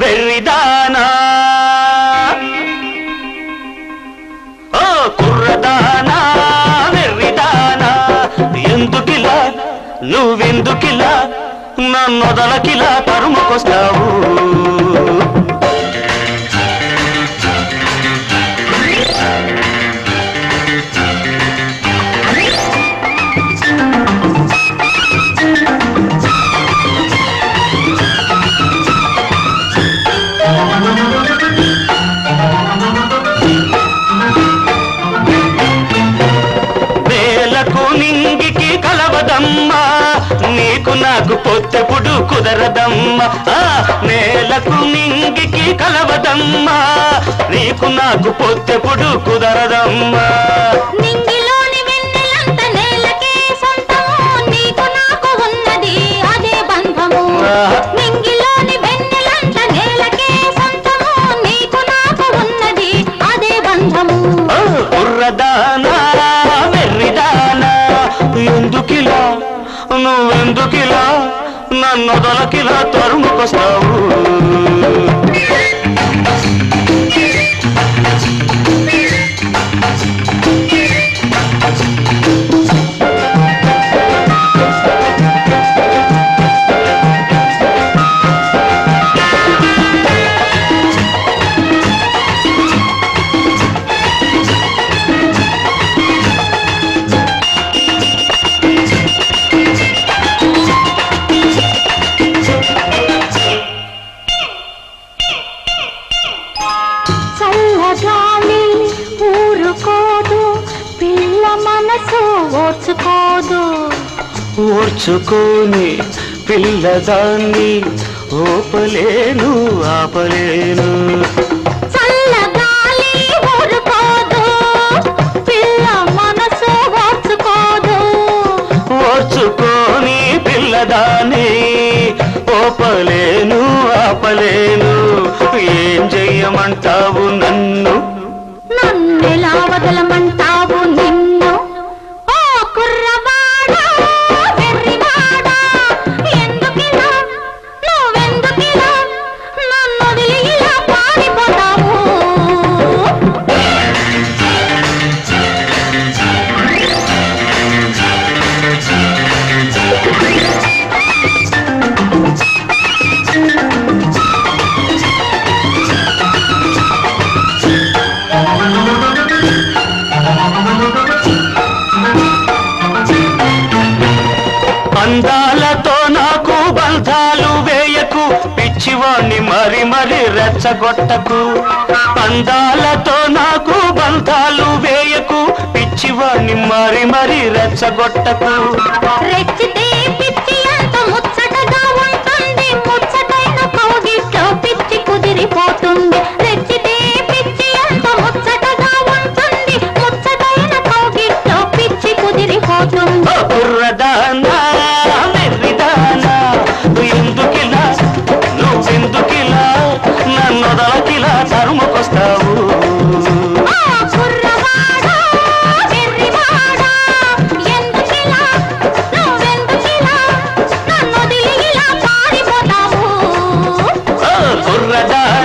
వెర్రిదానా. ఓ కుర్రదానా వెర్రిదానా. ఎందుకిలా నువ్వెందుకిలా నన్నొదలకిలా తరుముకొస్తావు. వేలకు నింగికి కలవదమ్మా. నీకు నాకు పొత్తెప్పుడు కుదరదమ్మా. నేలకు నింగికి కలవదమ్మా. నీకు నాకు పొత్తెప్పుడు కుదరదమ్మా. నింగిలోని నువ్వెందుకిలా నన్ను దొలకిలా తరుముకొస్తావు? ఓర్చుకోదు ఓర్చుకోని పిల్లదాన్ని ఓపలేను ఆపలేను. ఓర్చుకోని పిల్లదాన్ని ఓపలేను ఆపలేను. ఏం చెయ్యమంటావు? మరి రెచ్చగొట్టకు. పందాలతో నాకు బంధాలు వేయకు. పిచ్చివాణ్ణి మరి మరి రెచ్చగొట్టకు. రెచ్చితే الرجال